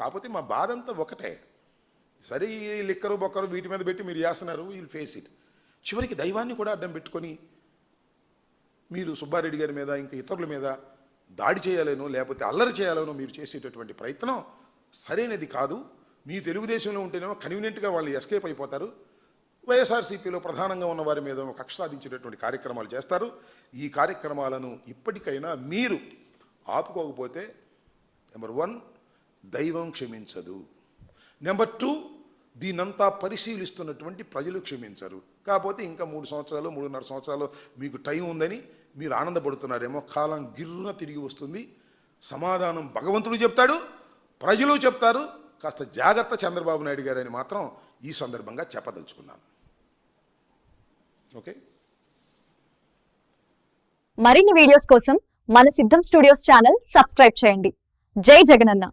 కాకపోతే మా బాధ అంతా ఒకటే. సరే ఈ లిక్కరు బొక్కరు వీటి మీద పెట్టి మీరు చేస్తున్నారు వీళ్ళు ఫేస్ ఇట్ చివరికి దైవాన్ని కూడా అడ్డం పెట్టుకొని మీరు సుబ్బారెడ్డి గారి మీద ఇంకా ఇతరుల మీద దాడి చేయాలనో లేకపోతే అల్లరి చేయాలనో మీరు చేసేటటువంటి ప్రయత్నం సరైనది కాదు. మీ తెలుగుదేశంలో ఉంటేనేమో కన్వీనియంట్గా వాళ్ళు ఎస్కేప్ అయిపోతారు. వైఎస్ఆర్సీపీలో ప్రధానంగా ఉన్న వారి మీద కక్ష సాధించేటటువంటి కార్యక్రమాలు చేస్తారు. ఈ కార్యక్రమాలను ఇప్పటికైనా మీరు ఆపుకోకపోతే నెంబర్ వన్ దైవం క్షమించదు. నెంబర్ టూ దీనంతా పరిశీలిస్తున్నటువంటి ప్రజలు క్షమించరు. కాకపోతే ఇంకా మూడు సంవత్సరాలు మూడున్నర సంవత్సరాలు మీకు టైం ఉందని మీరు ఆనందపడుతున్నారేమో. కాలం గిర్రున తిరిగి వస్తుంది. సమాధానం భగవంతుడు చెప్తాడు ప్రజలు చెప్తారు. కాస్త జాగ్రత్త చంద్రబాబు నాయుడు గారని మాత్రం ఈ సందర్భంగా చెప్పదలుచుకున్నాను. ఓకే మరిన్ని వీడియోస్ కోసం మన సిద్ధం స్టూడియోస్ ఛానల్ సబ్స్క్రైబ్ చేయండి. జై జగనన్న.